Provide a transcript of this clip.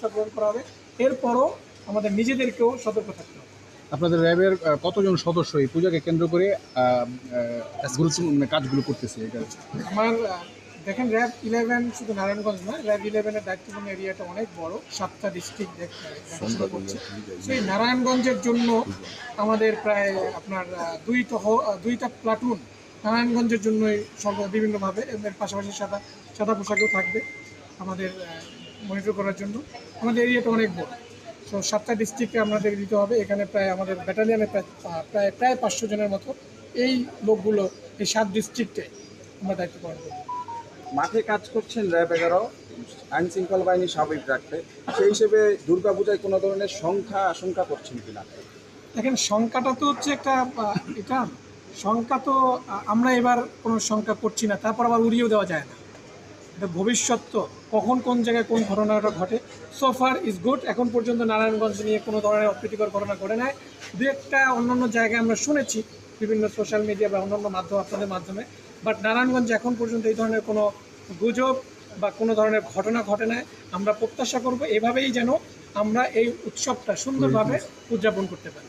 ব্যবস্থা গ্রহণ করা হবে। এরপরও আমাদের নিজেদেরকেও সতর্ক থাকতে হবে। আপনাদের র্যাবের কতজন সদস্য এই পূজাকে কেন্দ্র করে কাজগুলো করতেছে এটা আমার দেখেন র্যাব ইলেভেন শুধু নারায়ণগঞ্জ নয় র্যাব ইলেভেনের দায়িত্বপূর্ণ এরিয়াটা অনেক বড় সাতটা ডিস্ট্রিক্ট করছে। সেই নারায়ণগঞ্জের জন্য আমাদের প্রায় আপনার আহ, দুই টহ দুইটা প্লাটুন নারায়ণগঞ্জের জন্যই সব বিভিন্নভাবে এর পাশাপাশি সাদা সাদা পোশাকও থাকবে। আমাদের মনিটর করার জন্য। আমাদের এরিয়াটা অনেক বড়। সো সাতটা ডিস্ট্রিক্টে আমাদের দিতে হবে। এখানে প্রায় আমাদের ব্যাটালিয়ানে প্রায় প্রায় প্রায় পাঁচশো জনের মতো এই লোকগুলো এই সাত ডিস্ট্রিক্টে আমরা দায়িত্ব পালন করব। মাঠে কাজ করছেন র্যাব এগারো আইন শৃঙ্খলা বাহিনী স্বাভাবিক রাখতে। সেই হিসেবে দুর্গাপূজায় কোনো ধরনের সংখ্যা আশঙ্কা করছেন কিনা? দেখেন সংখ্যাটা তো হচ্ছে একটা এটা সংখ্যা তো আমরা এবার কোনো সংখ্যা করছি না। তারপর আবার উড়িয়েও দেওয়া যায় না। এটা ভবিষ্যৎ তো। কখন কোন জায়গায় কোন ঘটনাটা ঘটে? সোফার ইজ গুড এখন পর্যন্ত নারায়ণগঞ্জ নিয়ে কোনো ধরনের অপ্রীতিকর ঘটনা ঘটে নাই। দু একটা অন্যান্য জায়গায় আমরা শুনেছি বিভিন্ন সোশ্যাল মিডিয়া বা অন্যান্য মাধ্যম আপনাদের মাধ্যমে। বাট নারায়ণগঞ্জ এখন পর্যন্ত এই ধরনের কোনো গুজব বা কোনো ধরনের ঘটনা ঘটে নাই। আমরা প্রত্যাশা করব এভাবেই যেন আমরা এই উৎসবটা সুন্দরভাবে উদযাপন করতে পারি।